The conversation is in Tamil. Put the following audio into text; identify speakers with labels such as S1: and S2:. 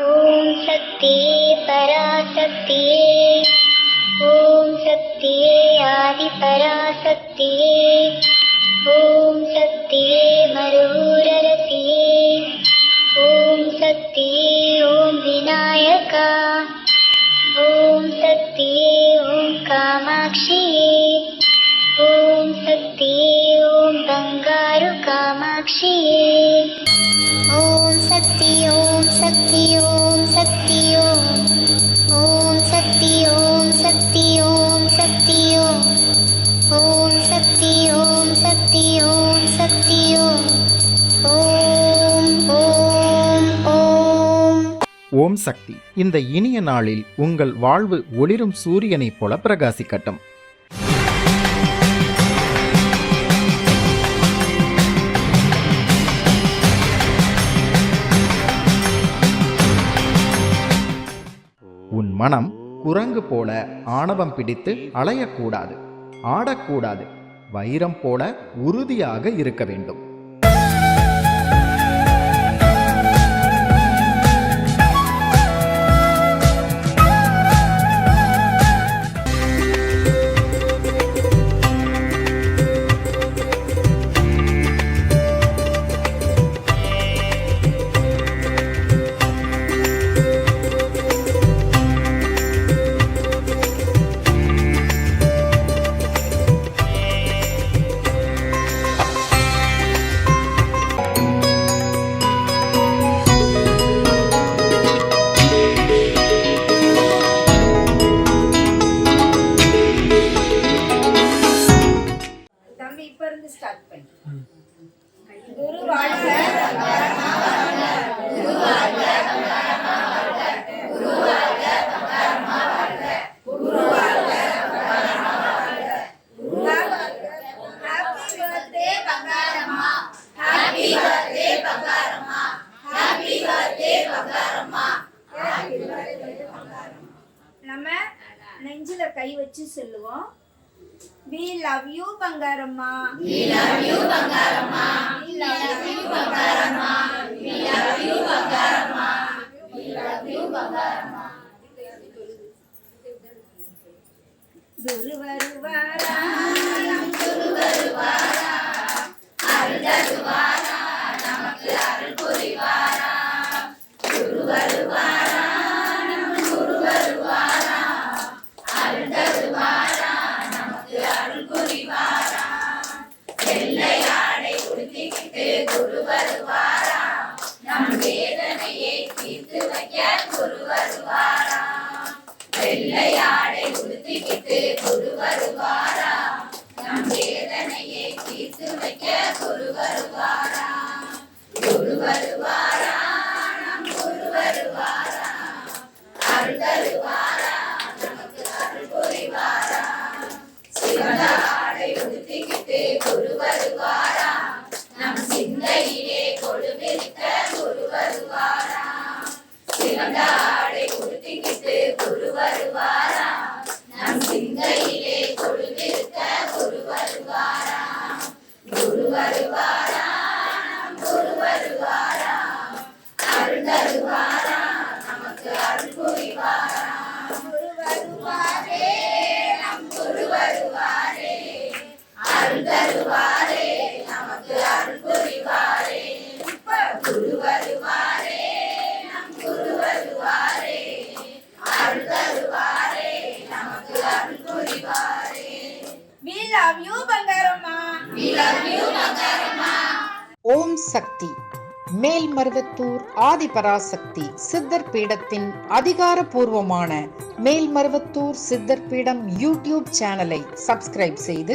S1: ॐ परा सत्ये ॐ सत्ये आदिपरा ॐ सत्ये मरुररति ॐ सत्य ॐ विनायका ॐ सत्य ॐ कामाक्षिये ஓம் சக்தி.
S2: இந்த இனிய நாளில் உங்கள் வாழ்வு ஒளிரும் சூரியனைப் போல பிரகாசிக்கட்டும். உன் மனம் குரங்கு போல ஆணவம் பிடித்து அலையக்கூடாது ஆடக்கூடாது வைரம் போல உறுதியாக இருக்க வேண்டும்.
S3: நெஞ்சில கை வச்சு சொல்லுவோம். We love you Bangaramma we love you Bangaramma we love you Bangaramma we love you Bangaramma we love you Bangaramma குரு வருவாரா உடுத்திக்கிட்டு குரு வருவார் தருவாரே நமக்கு அருள் புரிவாரே. குரு வருவாரே நம் குரு வருவாரே அருள் தருவாரே நமக்கு அருள் புரிவாரே. We love you Bangaramma We love you Bangaramma
S4: ஓம் சக்தி. மேல்மருவத்தூர் ஆதிபராசக்தி சித்தர் பீடத்தின் அதிகாரப்பூர்வமான மேல்மருவத்தூர் சித்தர் பீடம் யூடியூப் சேனலை சப்ஸ்கிரைப் செய்து